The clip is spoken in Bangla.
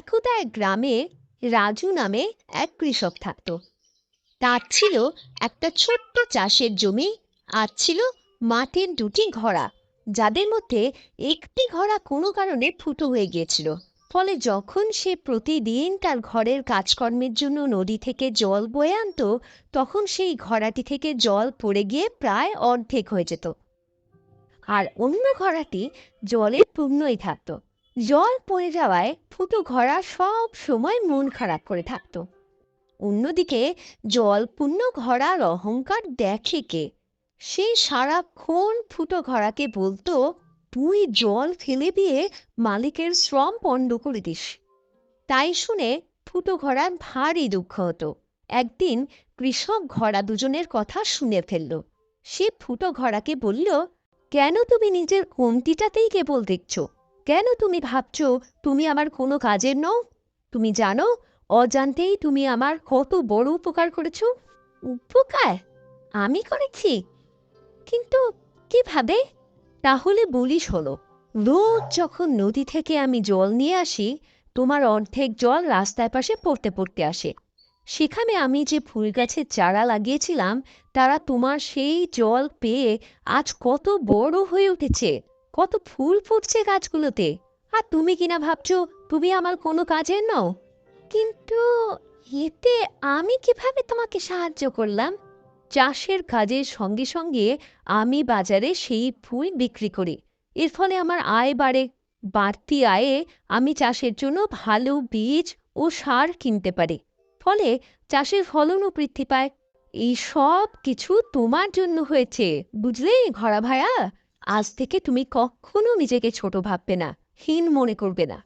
একদা এক গ্রামে রাজু নামে এক কৃষক থাকত। তার ছিল একটা ছোট্ট চাষের জমি, আর ছিল মাটির দুটি ঘোড়া, যাদের মধ্যে একটি ঘোড়া কোনো কারণে ফুটো হয়ে গিয়েছিল। ফলে যখন সে প্রতিদিন তার ঘরের কাজকর্মের জন্য নদী থেকে জল বয়ে আনতো, তখন সেই ঘোড়াটি থেকে জল পড়ে গিয়ে প্রায় অর্ধেক হয়ে যেত। আর অন্য ঘোড়াটি জলের পূর্ণই থাকতো। জল পড়ে যাওয়ায় ফুটো ঘোড়া সব সময় মন খারাপ করে থাকত। অন্যদিকে জলপূর্ণ ঘোড়ার অহংকার দেখে কে? সে সারাক্ষণ ফুটো ঘোড়াকে বলতো, তুই জল ফেলে দিয়ে মালিকের শ্রম পণ্ড করে দিস। তাই শুনে ফুটো ঘোড়ার ভারী দুঃখ হতো। একদিন কৃষক ঘোড়া দুজনের কথা শুনে ফেলল। সে ফুটো ঘোড়াকে বলল, কেন তুমি নিজের কমতিটাতেই কেবল দেখছ? কেন তুমি ভাবছ তুমি আমার কোনো কাজের নও? তুমি জানো, অজান্তেই তুমি আমার কত বড় উপকার করেছ। উপকার? আমি করেছি? কিন্তু কীভাবে? তাহলে বলিস হলো, রোজ যখন নদী থেকে আমি জল নিয়ে আসি, তোমার অর্ধেক জল রাস্তার পাশে পড়তে পড়তে আসে। সেখানে আমি যে ফুল গাছের চারা লাগিয়েছিলাম, তারা তোমার সেই জল পেয়ে আজ কত বড় হয়ে উঠেছে। কত ফুল ফুটছে গাছগুলোতে। আর তুমি কিনা ভাবছ, তুমি আমার কোনো কাজের নও? কিন্তু এতে আমি কীভাবে তোমাকে সাহায্য করলাম? চাষের কাজের সঙ্গে সঙ্গে আমি বাজারে সেই ফুল বিক্রি করি। এর ফলে আমার আয় বাড়ে। বাড়তি আয়ে আমি চাষের জন্য ভালো বীজ ও সার কিনতে পারি। ফলে চাষের ফলনও বৃদ্ধি পায়। এই সব কিছু তোমার জন্য হয়েছে, বুঝলে ঘোড়া ভায়া? আজ থেকে তুমি কখনো নিজেকে ছোট ভাববে না হীন মনে করবে না।